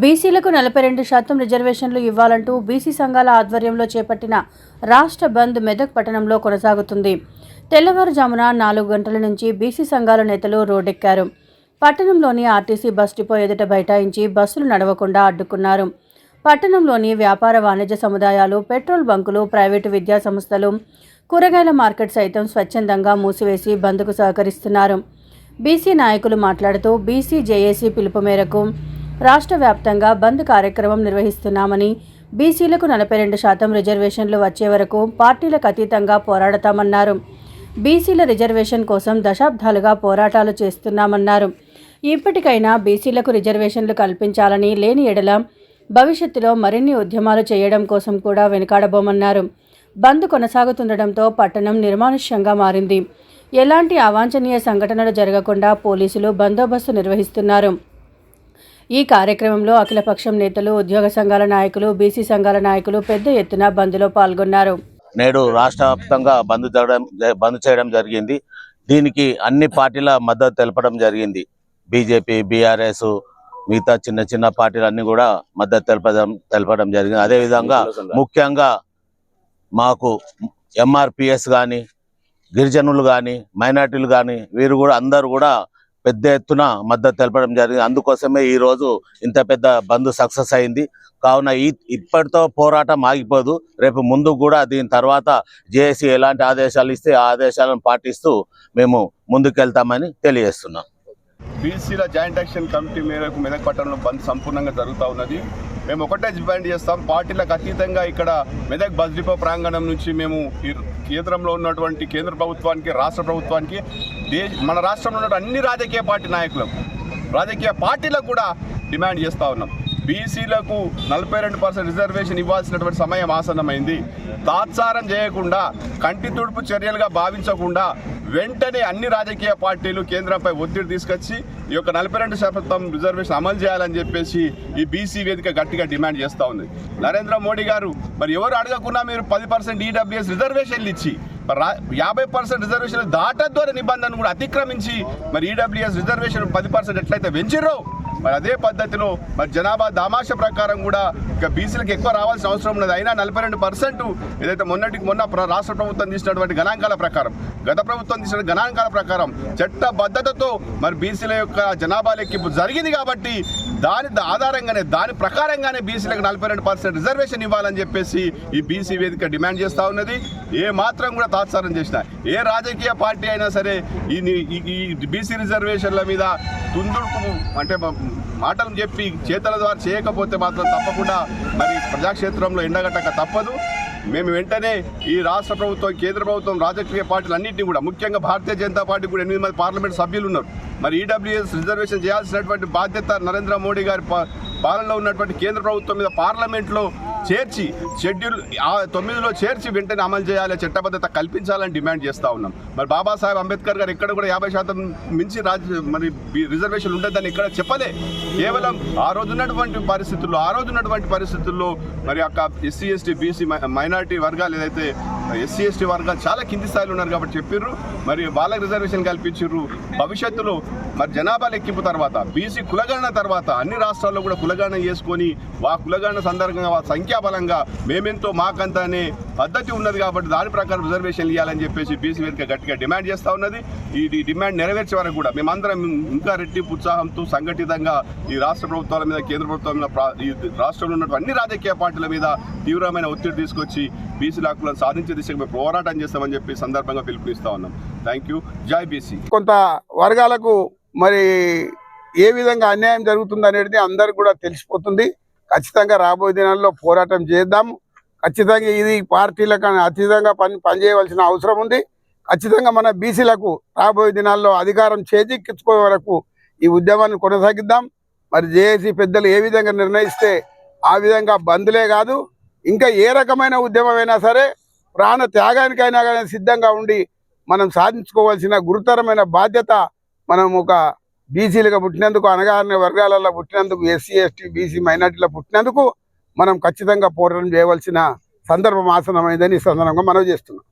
బీసీలకు నలభై రెండు శాతం రిజర్వేషన్లు ఇవ్వాలంటూ బీసీ సంఘాల ఆధ్వర్యంలో చేపట్టిన రాష్ట్ర బంద్ మెదక్ పట్టణంలో కొనసాగుతుంది. తెల్లవారుజామున నాలుగు గంటల నుంచి బీసీ సంఘాల నేతలు రోడ్డెక్కారు. పట్టణంలోని ఆర్టీసీ బస్ డిపో ఎదుట బైఠాయించి బస్సులు నడవకుండా అడ్డుకున్నారు. పట్టణంలోని వ్యాపార వాణిజ్య సముదాయాలు పెట్రోల్ బంకులు ప్రైవేటు విద్యా సంస్థలు కూరగాయల మార్కెట్ సైతం స్వచ్ఛందంగా మూసివేసి బంద్కు సహకరిస్తున్నారు. బీసీ నాయకులు మాట్లాడుతూ బీసీ జేఏసీ పిలుపు మేరకు రాష్ట్ర వ్యాప్తంగా బంద్ కార్యక్రమం నిర్వహిస్తున్నామని బీసీలకు నలభై రెండు శాతం రిజర్వేషన్లు వచ్చే వరకు పార్టీలకు అతీతంగా పోరాడతామన్నారు. బీసీల రిజర్వేషన్ కోసం దశాబ్దాలుగా పోరాటాలు చేస్తున్నామన్నారు. ఇప్పటికైనా బీసీలకు రిజర్వేషన్లు కల్పించాలని లేని ఎడల భవిష్యత్తులో మరిన్ని ఉద్యమాలు చేయడం కోసం కూడా వెనుకాడబోమన్నారు. బంద్ కొనసాగుతుండటంతో పట్టణం నిర్మానుష్యంగా మారింది. ఎలాంటి అవాంఛనీయ సంఘటనలు జరగకుండా పోలీసులు బందోబస్తు నిర్వహిస్తున్నారు. ఈ కార్యక్రమంలో అఖిలపక్షం నేతలు ఉద్యోగ సంఘాల నాయకులు బీసీ సంఘాల నాయకులు పెద్ద ఎత్తున బంద్లో పాల్గొన్నారు. నేడు రాష్ట్ర వ్యాప్తంగా బంద్ జరగడం బంద్ చేయడం జరిగింది. దీనికి అన్ని పార్టీల మద్దతు తెలపడం జరిగింది. బీజేపీ బీఆర్ఎస్ మిగతా చిన్న చిన్న పార్టీలన్నీ కూడా మద్దతు తెలపడం తెలపడం జరిగింది. అదేవిధంగా ముఖ్యంగా మాకు ఎంఆర్పిఎస్ కానీ గిరిజనులు కానీ మైనార్టీలు కానీ వీరు కూడా అందరూ కూడా పెద్ద ఎత్తున మద్దతు తెలపడం జరిగింది. అందుకోసమే ఈరోజు ఇంత పెద్ద బంద్ సక్సెస్ అయింది. కావున ఈ ఇప్పటితో పోరాటం ఆగిపోదు. రేపు ముందు కూడా దీని తర్వాత జేఏసీ ఎలాంటి ఆదేశాలు ఇస్తే ఆ ఆదేశాలను పాటిస్తూ మేము ముందుకెళ్తామని తెలియజేస్తున్నాం. బీసీల జాయింట్ యాక్షన్ కమిటీ మేరకు మెదక్ పట్టణంలో బంద్ సంపూర్ణంగా జరుగుతూ ఉన్నది. మేము ఒకటే డిమాండ్ చేస్తాం. పార్టీలకు అతీతంగా ఇక్కడ మెదక్ బస్ డిపో ప్రాంగణం నుంచి మేము కేంద్రంలో ఉన్నటువంటి కేంద్ర ప్రభుత్వానికి రాష్ట్ర ప్రభుత్వానికి మన రాష్ట్రంలో ఉన్న అన్ని రాజకీయ పార్టీ నాయకులకు రాజకీయ పార్టీలకు కూడా డిమాండ్ చేస్తూ ఉన్నాం. బీసీలకు నలభై రెండు పర్సెంట్ రిజర్వేషన్ ఇవ్వాల్సినటువంటి సమయం ఆసన్నమైంది. తాత్సారం చేయకుండా కంటి తుడుపు చర్యలుగా భావించకుండా వెంటనే అన్ని రాజకీయ పార్టీలు కేంద్రంపై ఒత్తిడి తీసుకొచ్చి ఈ యొక్క నలభై రెండు శాతం రిజర్వేషన్ అమలు చేయాలని చెప్పేసి ఈ బీసీ వేదిక గట్టిగా డిమాండ్ చేస్తూ ఉంది. నరేంద్ర మోడీ గారు మరి ఎవరు అడగకుండా మీరు పది పర్సెంట్ ఈడబ్ల్యూఎస్ రిజర్వేషన్లు ఇచ్చి యాభై పర్సెంట్ రిజర్వేషన్ దాటద్వారా నిబంధనను కూడా అతిక్రమించి మరి ఈడబ్ల్యూఎస్ రిజర్వేషన్ పది పర్సెంట్ ఎట్లయితే పెంచిర్రో మరి అదే పద్ధతిలో మరి జనాభా దామాష ప్రకారం కూడా ఇక బీసీలకు ఎక్కువ రావాల్సిన అవసరం ఉన్నది. అయినా నలభై రెండు పర్సెంట్ ఏదైతే మొన్నటికి మొన్న రాష్ట్ర ప్రభుత్వం తీసినటువంటి గణాంకాల ప్రకారం గత ప్రభుత్వం తీసిన గణాంకాల ప్రకారం చట్టబద్ధతతో మరి బీసీల యొక్క జనాభా లెక్కింపు జరిగింది కాబట్టి దాని ఆధారంగానే దాని ప్రకారంగానే బీసీలకు నలభై రెండు పర్సెంట్ రిజర్వేషన్ ఇవ్వాలని చెప్పేసి ఈ బీసీ వేదిక డిమాండ్ చేస్తూ ఉన్నది. ఏ మాత్రం కూడా తాత్సారం చేసిన ఏ రాజకీయ పార్టీ అయినా సరే ఈ ఈ- బీసీ రిజర్వేషన్ల మీద తుందుడుకు అంటే మాటలు చెప్పి చేతల ద్వారా చేయకపోతే మాత్రం తప్పకుండా మరి ప్రజాక్షేత్రంలో ఎండగట్టక తప్పదు. మేము వెంటనే ఈ రాష్ట్ర ప్రభుత్వం కేంద్ర ప్రభుత్వం రాజకీయ పార్టీలు అన్నింటినీ కూడా ముఖ్యంగా భారతీయ జనతా పార్టీ కూడా ఎనిమిది మంది పార్లమెంట్ సభ్యులు ఉన్నారు. మరి ఈడబ్ల్యూఎస్ రిజర్వేషన్ చేయాల్సినటువంటి బాధ్యత నరేంద్ర మోడీ గారి పాలనలో ఉన్నటువంటి కేంద్ర ప్రభుత్వం మీద పార్లమెంట్లో చేర్చి షెడ్యూల్ ఆ తొమ్మిదిలో చేర్చి వెంటనే అమలు చేయాలి చట్టబద్ధత కల్పించాలని డిమాండ్ చేస్తూ ఉన్నాం. మరి బాబాసాహెబ్ అంబేద్కర్ గారు ఎక్కడ కూడా యాభై శాతం మించి రాజ్య మరి రిజర్వేషన్ ఉండదని ఇక్కడ చెప్పలే. కేవలం ఆ రోజు ఉన్నటువంటి పరిస్థితుల్లో ఆ రోజు ఉన్నటువంటి పరిస్థితుల్లో మరి అక్క ఎస్సీ ఎస్టీ బీసీ మైనారిటీ వర్గాలు ఏదైతే ఎస్సీ ఎస్టీ వర్గాలు చాలా కింది స్థాయిలో ఉన్నారు కాబట్టి చెప్పిర్రు. మరి వాళ్ళకి రిజర్వేషన్ కల్పించారు భవిష్యత్తులో మరి జనాభా లెక్కింపు తర్వాత బీసీ కులగణన తర్వాత అన్ని రాష్ట్రాల్లో కూడా కులగణన చేసుకొని ఆ కులగణన సందర్భంగా వాళ్ళ సంఖ్యాబలంగా మేమెంతో మాకంత అనే పద్ధతి ఉన్నది కాబట్టి దాని ప్రకారం రిజర్వేషన్ ఇవ్వాలని చెప్పేసి బీసీ వేదిక గట్టిగా డిమాండ్ చేస్తూ ఉన్నది. ఈ డిమాండ్ నెరవేర్చే వరకు కూడా మేమందరం ఇంకా రెట్టింపు ఉత్సాహంతో సంఘటితంగా ఈ రాష్ట్ర ప్రభుత్వాల మీద కేంద్ర ప్రభుత్వం మీద ఈ రాష్ట్రంలో ఉన్నటువంటి అన్ని రాజకీయ పార్టీల మీద తీవ్రమైన ఒత్తిడి తీసుకొచ్చి బీసీ హక్కులను సాధించే దిశగా మేము పోరాటం చేస్తామని చెప్పి సందర్భంగా పిలుపునిస్తా ఉన్నాం. థ్యాంక్ యూ జై బీసీ కొంత వర్గాలకు మరి ఏ విధంగా అన్యాయం జరుగుతుంది అనేది అందరికి కూడా తెలిసిపోతుంది. ఖచ్చితంగా రాబోయే దినాల్లో పోరాటం చేద్దాం. ఖచ్చితంగా ఇది పార్టీలకు అతీతంగా పని పనిచేయవలసిన అవసరం ఉంది. ఖచ్చితంగా మన బీసీలకు రాబోయే దినాల్లో అధికారం చేజిక్కించుకునే వరకు ఈ ఉద్యమాన్ని కొనసాగిద్దాం. మరి జేఏసీ పెద్దలు ఏ విధంగా నిర్ణయిస్తే ఆ విధంగా బంద్లే కాదు. ఇంకా ఏ రకమైన ఉద్యమమైనా సరే ప్రాణ త్యాగానికైనా కానీ సిద్ధంగా ఉండి మనం సాధించుకోవాల్సిన గురుతరమైన బాధ్యత మనం ఒక బీసీలుగా పుట్టినందుకు అనగారిన వర్గాలలో పుట్టినందుకు ఎస్సీ ఎస్టీ బీసీ మైనార్టీలో పుట్టినందుకు మనం ఖచ్చితంగా పోరాటం చేయవలసిన సందర్భం ఆసనమైందని ఈ సందర్భంగా మనం చేస్తున్నాం.